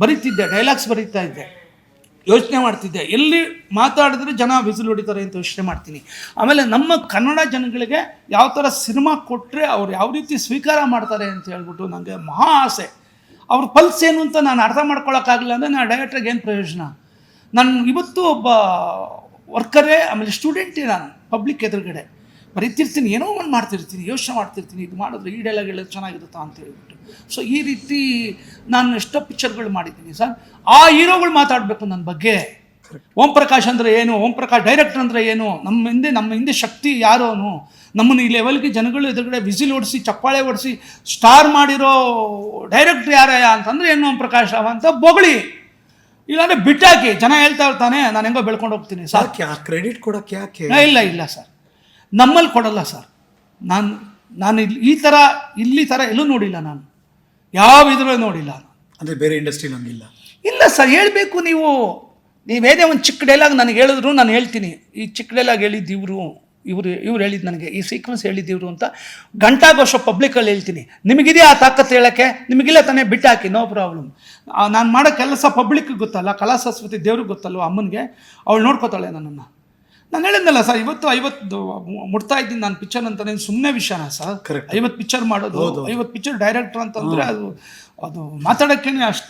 ಬರೀತಿದ್ದೆ dialogues ಬರೀತಾ ಇದ್ದೆ, ಯೋಚನೆ ಮಾಡ್ತಿದ್ದೆ. ಎಲ್ಲಿ ಮಾತಾಡಿದ್ರೆ ಜನ ವಿಸಿಲ್ ಹೊಡಿತಾರೆ ಅಂತ ಯೋಚನೆ ಮಾಡ್ತೀನಿ. ಆಮೇಲೆ ನಮ್ಮ ಕನ್ನಡ ಜನಗಳಿಗೆ ಯಾವ ಥರ ಸಿನಿಮಾ ಕೊಟ್ಟರೆ ಅವ್ರು ಯಾವ ರೀತಿ ಸ್ವೀಕಾರ ಮಾಡ್ತಾರೆ ಅಂತ ಹೇಳ್ಬಿಟ್ಟು ನನಗೆ ಮಹಾ ಆಸೆ. ಅವ್ರ ಪಲ್ಸ್ ಏನು ಅಂತ ನಾನು ಅರ್ಥ ಮಾಡ್ಕೊಳಕ್ಕಾಗಲಿಲ್ಲ ಅಂದರೆ ನಾನು ಡೈರೆಕ್ಟ್ರಿಗೆ ಏನು ಪ್ರಯೋಜನ? ನಾನು ಇವತ್ತು ಒಬ್ಬ ವರ್ಕರೇ, ಆಮೇಲೆ ಸ್ಟೂಡೆಂಟೇ ನಾನು ಪಬ್ಲಿಕ್ ಎದುರುಗಡೆ. ಬರೀತಿರ್ತೀನಿ, ಏನೋ ಒಂದು ಮಾಡ್ತಿರ್ತೀನಿ, ಯೋಚನೆ ಮಾಡ್ತಿರ್ತೀನಿ, ಇದು ಮಾಡಿದ್ರೆ ಈ ಡೈಲಾಗ್ ಚೆನ್ನಾಗಿರುತ್ತಾ ಅಂತ ಹೇಳ್ಬಿಟ್ಟು. ಸೊ ಈ ರೀತಿ ನಾನು ಎಷ್ಟೋ ಪಿಕ್ಚರ್ಗಳು ಮಾಡಿದ್ದೀನಿ ಸರ್. ಆ ಹೀರೋಗಳು ಮಾತಾಡಬೇಕು ನನ್ನ ಬಗ್ಗೆ. ಓಂ ಪ್ರಕಾಶ್ ಅಂದರೆ ಏನು? ಓಂ ಪ್ರಕಾಶ್ ಡೈರೆಕ್ಟರ್ ಅಂದರೆ ಏನು? ನಮ್ಮ ಹಿಂದೆ ನಮ್ಮ ಹಿಂದೆ ಶಕ್ತಿ ಯಾರು ಅವನು? ನಮ್ಮನ್ನು ಈ ಲೆವೆಲ್ಗೆ ಜನಗಳು ಎದುರುಗಡೆ ವಿಸಿಲ್ ಓಡಿಸಿ ಚಪ್ಪಾಳೆ ಓಡಿಸಿ ಸ್ಟಾರ್ ಮಾಡಿರೋ ಡೈರೆಕ್ಟ್ರ್ ಯಾರಯ್ಯ ಅಂತಂದರೆ ಏನು ಓಂ ಪ್ರಕಾಶ್ ಅವ ಅಂತ ಬೊಗಳಿ. ಇಲ್ಲಾಂದ್ರೆ ಬಿಟ್ಟಾಕಿ ಜನ ಹೇಳ್ತಾ ಇರ್ತಾನೆ ನಾನು ಹೆಂಗೋ ಬೆಳ್ಕೊಂಡು ಹೋಗ್ತೀನಿ ಸರ್. ಆ ಕ್ರೆಡಿಟ್ ಕೊಡೋಕೆ ಯಾಕೆ? ಇಲ್ಲ ಇಲ್ಲ ಸರ್. ನಮ್ಮಲ್ಲಿ ಕೊಡಲ್ಲ ಸರ್. ನಾನು ನಾನು ಇಲ್ಲಿ ಈ ಥರ ಇಲ್ಲಿ ಥರ ಎಲ್ಲೂ ನೋಡಿಲ್ಲ ನಾನು. ಯಾವ ಇದ್ರೂ ನೋಡಿಲ್ಲ ಅಂದರೆ ಬೇರೆ ಇಂಡಸ್ಟ್ರಿ ಹಂಗಿಲ್ಲ ಇಲ್ಲ ಸರ್ ಹೇಳಬೇಕು ನೀವು. ನೀವೇನೇ ಒಂದು ಚಿಕ್ಕ ಡೈಲಾಗ್ ನನಗೆ ಹೇಳಿದ್ರು ನಾನು ಹೇಳ್ತೀನಿ. ಈ ಚಿಕ್ಕ ಡೈಲಾಗ್ ಹೇಳಿದ್ದು ಇವರು ಇವರು ಇವ್ರು ಹೇಳಿದ್ದು ನನಗೆ ಈ ಸೀಕ್ವೆನ್ಸ್ ಹೇಳಿದ್ದು ಅಂತ ಗಂಟಾಗೋಶ ಪಬ್ಲಿಕಲ್ಲಿ ಹೇಳ್ತೀನಿ. ನಿಮಗಿದೆಯಾ ಆ ತಾಕತ್ತು ಹೇಳೋಕ್ಕೆ? ನಿಮಗಿಲ್ಲ ತಾನೇ ಬಿಟ್ಟಾಕಿ ನೋ ಪ್ರಾಬ್ಲಮ್ ನಾನು ಮಾಡೋ ಕೆಲಸ ಪಬ್ಲಿಕ್ಗೆ ಗೊತ್ತಲ್ಲ ಕಲಾ ಸರಸ್ವತಿ ದೇವ್ರಿಗೆ ಗೊತ್ತಲ್ವ ಅಮ್ಮನಿಗೆ? ಅವಳು ನೋಡ್ಕೋತಾಳೆ ನನ್ನನ್ನು. ನಾನು ಹೇಳಿದ್ನಲ್ಲ ಸರ್ ಇವತ್ತು ಐವತ್ತು ಮುಡ್ತಾ ಇದ್ದೀನಿ ನಾನು ಪಿಕ್ಚರ್ ಅಂತಾನೆ ಸುಮ್ಮನೆ ವಿಷಯನ ಸರ್. ಐವತ್ತು ಪಿಕ್ಚರ್ ಮಾಡೋದು ಐವತ್ತು ಪಿಕ್ಚರ್ ಡೈರೆಕ್ಟರ್ ಅಂತಂದ್ರೆ ಅದು ಅದು ಮಾತಾಡೋಕ್ಕೇನೆ ಅಷ್ಟು